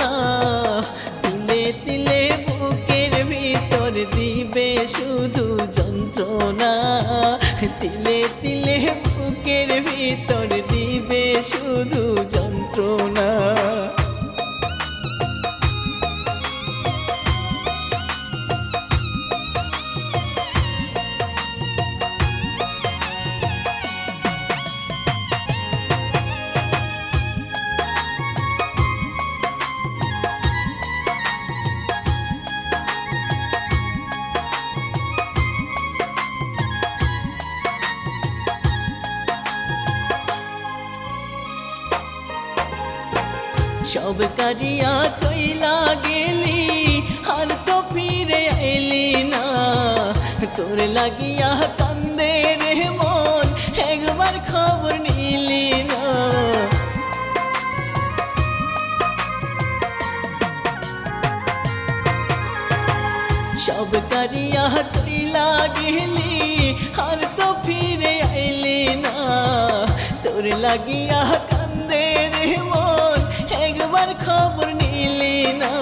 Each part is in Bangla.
না। তিলে তিলে বুকের ভিতর দিবে শুধু যন্ত্রণা। তিলে তিলে বুকের ভিতর দিবে শুধু যন্ত্রণা। সব কারিয়া চইলা গেলি, আর তো ফিরে আইলি না। তোর লাগিয়া কান্দে রে মন, একবার খবর নিলি না। সব কারিয়া চইলা গেলি, আর তো ফিরে আইলি না। তোর লাগিয়া খবর নিলি না।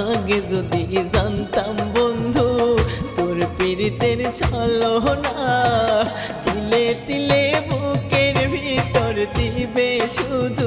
আগে যদি জানতাম বন্ধু, তোর পীড়িতের চলো না। তিলে তিলে বুকের ভিতর দিবে শুধু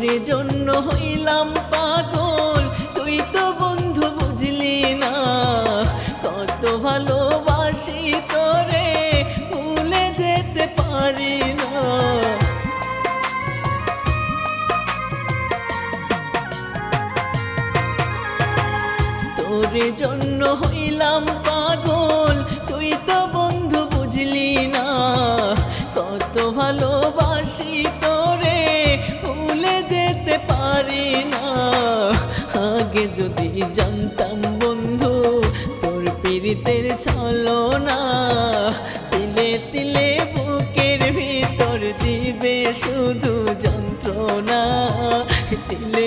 তোরে জন্য হইলাম পাগল। তুই তো বন্ধু বুঝলি না, কত ভালোবাসি তোরে, ভুলে যেতে পারি না। তোরে জন্য হইলাম দিলে